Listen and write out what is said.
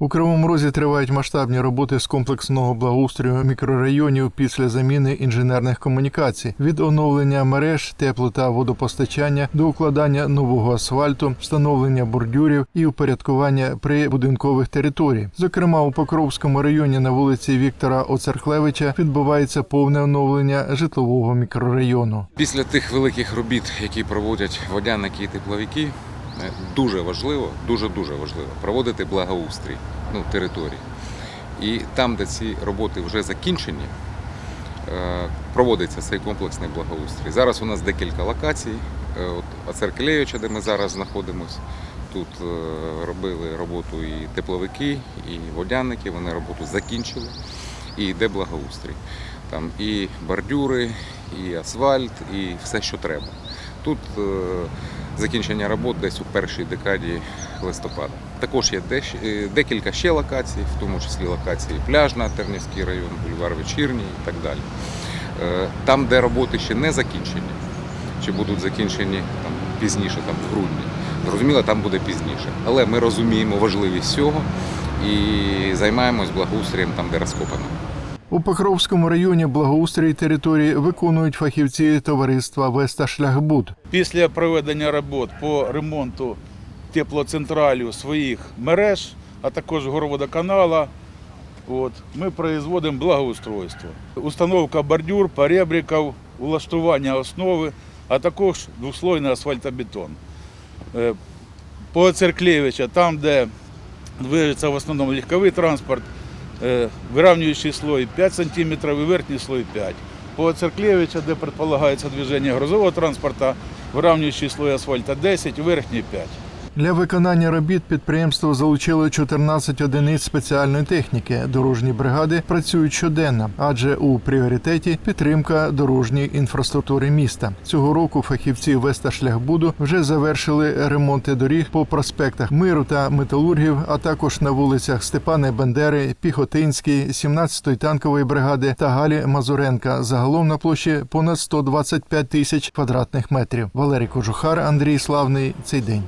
У Кривому Розі тривають масштабні роботи з комплексного благоустрою мікрорайонів після заміни інженерних комунікацій від оновлення мереж, тепло та водопостачання до укладання нового асфальту, встановлення бордюрів і упорядкування прибудинкових територій. Зокрема, у Покровському районі на вулиці Віктора Оцерхлевича відбувається повне оновлення житлового мікрорайону. Після тих великих робіт, які проводять водяники і тепловики, дуже важливо, дуже дуже важливо проводити благоустрій ну, території. І там, де ці роботи вже закінчені, е, проводиться цей комплексний благоустрій. Зараз у нас декілька локацій. Е, От Ацеркелєвича, де ми зараз знаходимося, тут е, робили роботу і тепловики, і водяники, вони роботу закінчили. І йде благоустрій. Там і бордюри, і асфальт, і все, що треба. Тут е, закінчення робот десь у першій декаді листопада. Також є е, декілька ще локацій, в тому числі локації пляжна, Тернівський район, бульвар Вечірній і так далі. Е, Там, де роботи ще не закінчені, чи будуть закінчені там, пізніше, там, в грудні. Зрозуміло, там буде пізніше. Але ми розуміємо важливість цього і займаємось благоустрієм там, де розкопано. У Покровському районі благоустрій території виконують фахівці товариства Веста Шляхбуд. Після проведення робот по ремонту теплоцентралю своїх мереж, а також горводоканала, от, ми производимо благоустройство. Установка бордюр, поребриків, улаштування основи, а також двослойний асфальтобетон. Е, По Церклєвича, там, де движеться в основному легковий транспорт, вирівнюючий слой 5 см і верхній слой 5 По Церклєвича, де предполагається движення грузового транспорту, вирівнюючий слой асфальта 10, верхній 5. Для виконання робіт підприємство залучило 14 одиниць спеціальної техніки. Дорожні бригади працюють щоденно, адже у пріоритеті підтримка дорожньої інфраструктури міста. Цього року фахівці Веста Шляхбуду вже завершили ремонти доріг по проспектах Миру та Металургів, а також на вулицях Степана Бендери, Піхотинський, 17-ї танкової бригади та Галі Мазуренка. Загалом на площі понад 125 тисяч квадратних метрів. Валерій Кожухар, Андрій Славний. Цей день.